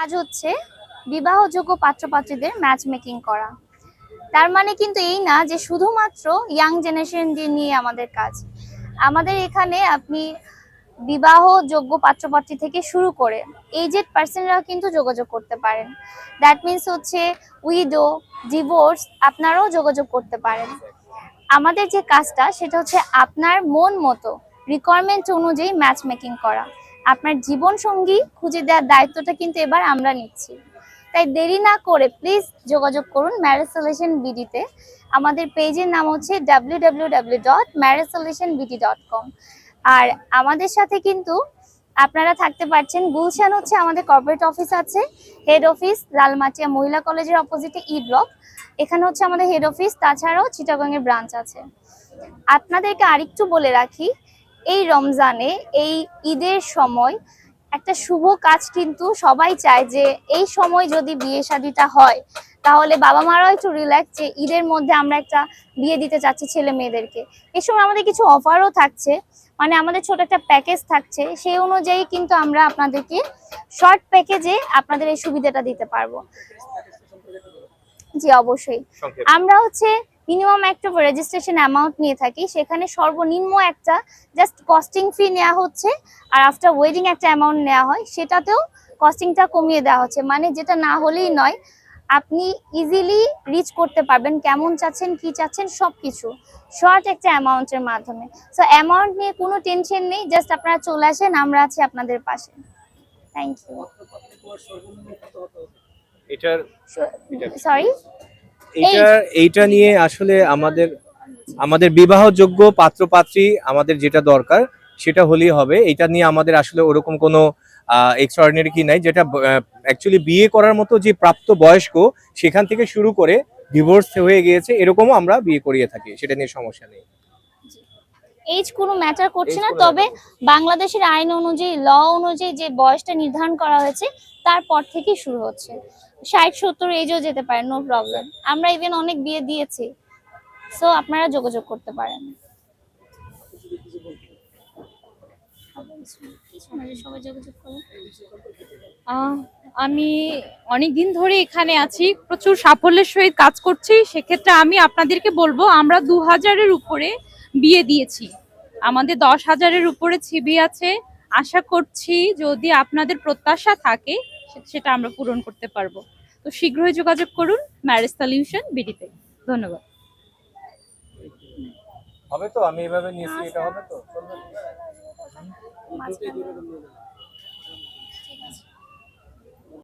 কাজ হচ্ছে বিবাহযোগ্য পাত্রপাত্রীদের match making করা। তার মানে কিন্তু এই না যে শুধুমাত্র ইয়াং জেনারেশন নিয়ে আমাদের কাজ। আমাদের এখানে আপনি বিবাহযোগ্য পাত্রপাত্রী থেকে শুরু করে এইজেড পার্সনরাও কিন্তু যোগাযোগ করতে পারেন। দ্যাট মিন্স হচ্ছে উইডো ডিভোর্স আপনারাও যোগাযোগ করতে পারেন। আমাদের যে কাজটা সেটা হচ্ছে আপনার মন মতো রিকোয়ারমেন্ট অনুযায়ী ম্যাচ মেকিং করা। আপনার জীবন সঙ্গী খুঁজে দেওয়ার দায়িত্বটা কিন্তু এবার আমরা নিচ্ছি। তাই দেরি না করে প্লিজ যোগাযোগ করুন ম্যারেজ সলিউশন বিডিতে আমাদের পেজের নাম হচ্ছে W W W dot BD dot com আর আমাদের সাথে কিন্তু আপনারা থাকতে পারছেন। গুলশান হচ্ছে আমাদের কর্পোরেট অফিস আছে। হেড অফিস লালমাটিয়া মহিলা কলেজের অপোজিটে ই ব্লক এখানে হচ্ছে আমাদের হেড অফিস তাছাড়াও চিটাগংয়ের ব্রাঞ্চ আছে। আপনাদেরকে আরেকটু বলে রাখি এই রমজানে এই ঈদের সময় একটা শুভ কাজ কিন্তু সবাই চায় যে এই সময় যদি বিয়ে শাদিটা হয় তাহলে বাবা মারাও একটু রিল্যাক্স যে ঈদের মধ্যে আমরা একটা বিয়ে দিতে চাচ্ছি ছেলে মেয়েদেরকে। এই সময় আমাদের কিছু অফারও থাকছে মানে আমাদের ছোট একটা প্যাকেজ থাকছে সেই অনুযায়ী কিন্তু আমরা আপনাদেরকে শর্ট প্যাকেজে আপনাদের এই সুবিধাটা দিতে পারব। জি অবশ্যই। আমরা হচ্ছে মিনিমাম একটা রেজিস্ট্রেশন অ্যামাউন্ট নিয়ে থাকি সেখানে সর্বনিম্ন একটা জাস্ট কস্টিং ফি নেওয়া হচ্ছে আর আফটার ওয়েডিং একটা অ্যামাউন্ট নেওয়া হয় সেটাতেও কস্টিংটা কমিয়ে দেওয়া হচ্ছে। মানে যেটা না হলেই নয় আপনি ইজিলি রিচ করতে পারবেন কেমন চাচ্ছেন কি চাচ্ছেন সব কিছু শর্ট একটা অ্যামাউন্টের মাধ্যমে। সো অ্যামাউন্ট নিয়ে কোনো টেনশন নেই জাস্ট আপনারা চলে আসেন আমরা আছি আপনাদের পাশে। থ্যাংক ইউ এটার সরি এইটা এইটা নিয়ে আসলে আমাদের আমাদের বিবাহযোগ্য পাত্র পাত্রী আমাদের যেটা দরকার, সেটা হলেই হবে। এটা নিয়ে আমাদের আসলে ওরকম কোনো এক্সট্রাঅর্ডিনারি কি নাই। যেটা অ্যাকচুয়ালি বিয়ে করার মতো যে প্রাপ্ত বয়স্ক সেখান থেকে শুরু করে ডিভোর্স হয়ে গিয়েছে, এরকমও আমরা বিয়ে করিয়ে থাকি। সেটা নিয়ে সমস্যা নেই। এজ কোনো ম্যাটার করছে না তবে বাংলাদেশের আইন অনুযায়ী ল অনুযায়ী যে বয়সটা নির্ধারণ করা হয়েছে তারপর থেকেই শুরু হচ্ছে। ষাট সত্তর এজও যেতে পারে নো প্রবলেম আমরা ইভেন অনেক বিয়ে দিয়েছি সো আপনারা যোগাযোগ করতে পারেন। আমি অনেক দিন ধরে এখানে আছি প্রচুর সাফল্যের সহিত কাজ করছি সেক্ষেত্রে আমি আপনাদেরকে বলব আমরা দু হাজারের উপরে বিয়ে দিয়েছি। আমাদের দশ হাজারের উপরে ছিবি আছে। আশা করছি যদি আপনাদের প্রত্যাশা থাকে সেটা আমরা পূরণ করতে পারব। তো শীঘ্রই যোগাযোগ করুন ম্যারেজ সলিউশন বিডিতে। ধন্যবাদ। হবে তো? আমি এভাবে নিয়েছি এটা হবে তো?